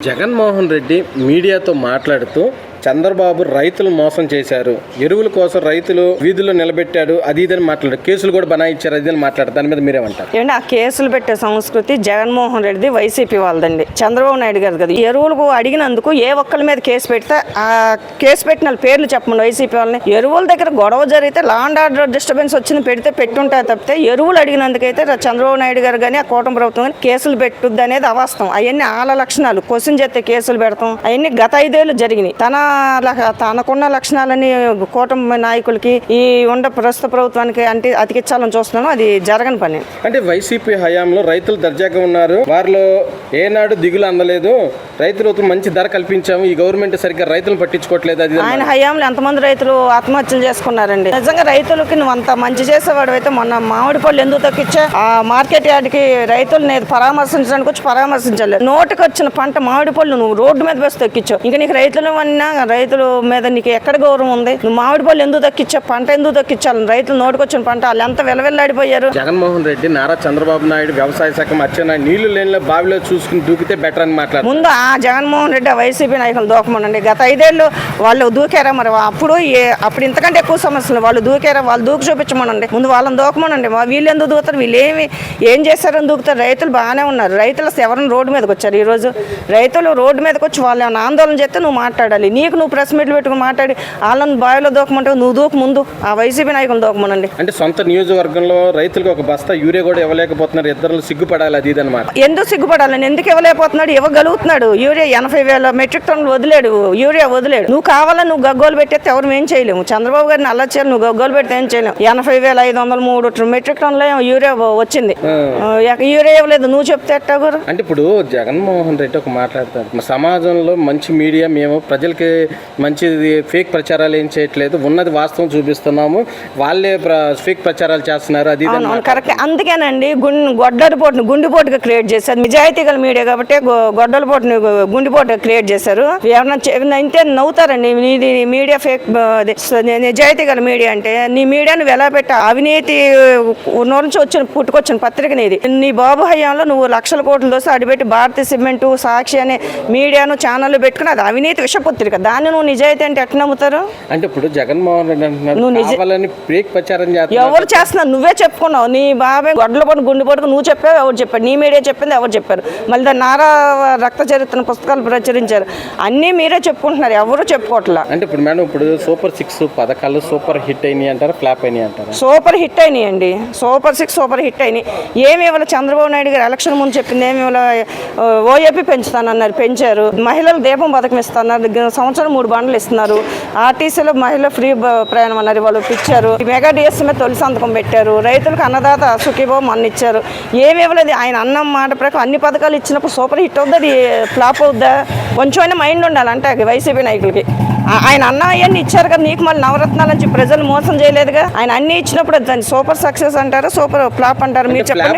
జగన్మోహన్ రెడ్డి మీడియాతో మాట్లాడుతూ చంద్రబాబు రైతులు మోసం చేశారు. ఎరువుల కోసం రైతులు వీధుల్లో నిలబెట్టాడు. అది ఇదని మాట్లాడారు. కేసులు కూడా బనాయిచ్చారు అది అని మాట్లాడారు. దాని మీద మీరేమంటారు? ఏమంటే ఆ కేసులు పెట్టే సంస్కృతి జగన్మోహన్ రెడ్డిది వైసీపీ వాళ్ళదండి. చంద్రబాబు నాయుడు గారు కదా. ఎరువులకు అడిగినందుకు ఏ ఒక్కరి మీద కేసు పెడితే ఆ కేసు పెట్టిన పేర్లు చెప్పండి వైసీపీ వాళ్ళని. ఎరువుల దగ్గర గొడవ జరిగితే లాండ్ ఆర్డర్ డిస్టర్బెన్స్ వచ్చింది పెడితే పెట్టుంటాయి తప్పితే ఎరువులు అడిగినందుకైతే చంద్రబాబు నాయుడు గారు కానీ ఆ కూటమి ప్రభుత్వం కానీ కేసులు పెట్టుద్ది అనేది అవాస్తవం. అవన్నీ ఆల లక్షణాలు. క్వశ్చన్ చేస్తే కేసులు పెడతాం. అవన్నీ గత ఐదేళ్ళు జరిగినాయి. తన తనకున్న లక్షణాలని కూటమి నాయకులకి ఈ ఉండ ప్రస్తుత ప్రభుత్వానికి అంటే అతికించాలని చూస్తున్నాను. అది జరగని పని. అంటే వైసీపీ హయాంలో రైతులు దర్జాగా ఉన్నారు. వారిలో ఏనాడు దిగులు అందలేదు. రైతులకు మంచి ధర కల్పించాము. ఈ గవర్నమెంట్ సరిగ్గా రైతులను పట్టించుకోవట్లేదు అది ఆయన హయాంలో ఎంతమంది రైతులు ఆత్మహత్యలు చేసుకున్నారండి? నిజంగా రైతులకి నువ్వు అంత మంచి చేసేవాడు అయితే మొన్న మామిడి పళ్ళు ఎందుకు తగ్గించా ఆ మార్కెట్ యార్డ్కి రైతుల్ని పరామర్శించడానికి వచ్చి పరామర్శించాలి నోటికి వచ్చిన పంట మామిడి పళ్ళు నువ్వు రోడ్డు మీద వేసి తగ్గించావు ఇంకా నీకు రైతులు అన్నా రైతుల మీద నీకు ఎక్కడ గౌరవం ఉంది? నువ్వు మామిడి పళ్ళు ఎందుకు తగ్గించావు పంట ఎందుకు తగ్గించాలి రైతులు నోటికి వచ్చిన పంట వాళ్ళు ఎంత విలవిల్లాడిపోయారు? జగన్మోహన్ రెడ్డి నారా చంద్రబాబు నాయుడు వ్యవసాయ శాఖ మర్చిన నీళ్ళు లేని బావిలో చూసుకుని దూకితే బెటర్ అని మాట్లాడుతున్నారు. ముందు ఆ జగన్మోహన్ రెడ్డి వైసీపీ నాయకులు దూకమనండి గత ఐదేళ్ళు వాళ్ళు దూకారా మరి? అప్పుడు అప్పుడు ఇంతకంటే ఎక్కువ సమస్యలు. వాళ్ళు దూకారా? వాళ్ళు దూకి చూపించమనండి. ముందు వాళ్ళని దూకమనండి మా వీళ్ళు ఎందుకు దూకుతారు? వీళ్ళు ఏమి ఏం చేశారని దూకుతారు? రైతులు బాగానే ఉన్నారు. రైతులు ఎవరైనా రోడ్డు మీదకి వచ్చారు ఈరోజు. రైతులు రోడ్డు మీదకి వచ్చి వాళ్ళు ఆందోళన చేస్తే నువ్వు మాట్లాడాలి. నీకు నువ్వు ప్రెస్ మీట్లు పెట్టుకుని మాట్లాడి వాళ్ళని బావిలో దూకమంటే నువ్వు దూకు ముందు ఆ వైసీపీ నాయకులు దూకమనండి. అంటే సొంత నియోజకవర్గంలో రైతులకు ఒక బస్తా యూరియా కూడా ఇవ్వలేకపోతున్నారు. ఇద్దరు సిగ్గుపడాలి అది అనమాట ఎందుకు సిగ్గుపడాలని ఎందుకు ఇవ్వలేకపోతున్నాడు? ఇవ్వగలుగుతున్నాడు. యూరియా ఎనభై వేల మెట్రిక్ టన్నులు వదిలేడు. యూరియా వదిలేడు. నువ్వు కావాలని నువ్వు గగ్గోలు పెట్టేస్తే ఎవరు ఏం చేయలేము. చంద్రబాబు గారిని అలా చేయాలి నువ్వు గగ్గోలు పెడితే ఏం చేయలేము. ఎనభై వేల ఐదు వందల మూడు మెట్రిక్ టన్నుల యూరియా వచ్చింది. యూరియా ఇవ్వలేదు. నువ్వు చెప్తే ఎట్టా అంటే ఇప్పుడు జగన్మోహన్ రెడ్డి ఒక మాట్లాడతారు సమాజంలో మంచి మీడియా మేము ప్రజలకి మంచిది ఫేక్ ప్రచారాలు ఏం చేయట్లేదు. ఉన్నది వాస్తవం చూపిస్తున్నాము. వాళ్ళే ఫేక్ ప్రచారాలు చేస్తున్నారు. అది కరెక్ట్. అందుకేనండి గుండె గొడ్డలిపోటును గుండెపోటుగా క్రియేట్ చేశారు నిజాయితీ గల మీడియా కాబట్టి గొడ్డలిపోటుని గుండెపోటుగా క్రియేట్ చేశారు. ఎవరన్నా అయితే నవ్వుతారండి. నీది మీడియా ఫేక్ నిజాయితీ గల మీడియా అంటే నీ మీడియా నువ్వు ఎలా పెట్టా? అవినీతి నోరు నుంచి వచ్చిన పుట్టుకొచ్చిన పత్రిక నీది. నీ బాబు హయాంలో నువ్వు లక్షల కోట్లు దోసి అడిపెట్టి భారతీయ సిమెంట్ సాక్షి అనే మీడియాను ఛానల్ పెట్టుకుని అది అవినీతి విషపత్రిక. దాన్ని నువ్వు నిజాయితీ అంటే ఎట్లా నమ్ముతారు అంటే ఇప్పుడు జగన్మోహన్ రెడ్డి అంటున్నారు కావాలని ప్రచారం ఎవరు చేస్తున్నారు నువ్వే చెప్పుకున్నావు నీ బాబాయ్ గొడ్ల పట్టు గుండె పట్టుకు నువ్వు చెప్పావు ఎవరు చెప్పారు నీ మీడియా చెప్పింది ఎవరు చెప్పారు మళ్ళీ దాని నారా రక్త చరిత్ర పుస్తకాలు ప్రచురించారు అన్నీ మీరే చెప్పుకుంటున్నారు ఎవరు చెప్పుకోవట్లా అంటే ఇప్పుడు మేడం ఇప్పుడు సూపర్ సిక్స్ పథకాలు సూపర్ హిట్ అయినాయి అంటారా ఫ్లాప్ అయినాయి అంటారా సూపర్ హిట్ అయినాయండి సూపర్ సిక్స్ సూపర్ హిట్ అయినాయి ఏమి ఇవ్వాలి చంద్రబాబు నాయుడు గారు ఎలక్షన్ ముందు చెప్పింది ఏమి ఇవ్వాలి ఓఏపీ పెంచుతానన్నారు పెంచారు మహిళలు దీపం పథకం ఇస్తున్నారు గ- సంవత్సరం మూడు బండ్లు ఇస్తున్నారు. ఆర్టీసీలో మహిళ ఫ్రీ ప్రయాణం అన్నారు వాళ్ళు ఇచ్చారు ఈ మెగా డిఎస్ మీద తొలి సంతకం పెట్టారు. రైతులకు అన్నదాత సుఖీభావం అన్న ఇచ్చారు ఏమి ఇవ్వలేదు ఆయన అన్నం మాట ప్రకారం అన్ని పథకాలు ఇచ్చినప్పుడు సూపర్ హిట్ అవుద్ది? అది ఫ్లాప్ అవుద్దా? కొంచెమైనా మైండ్ ఉండాలి అంటే వైసీపీ నాయకులకి. ఆయన అన్న అవన్నీ ఇచ్చారు కదా నీకు మళ్ళీ నవరత్నాలు చెప్పి ప్రజలు మోసం చేయలేదుగా? ఆయన అన్ని ఇచ్చినప్పుడు దాన్ని సూపర్ సక్సెస్ అంటారు? సూపర్ ఫ్లాప్ అంటారు? మీరు చెప్పండి.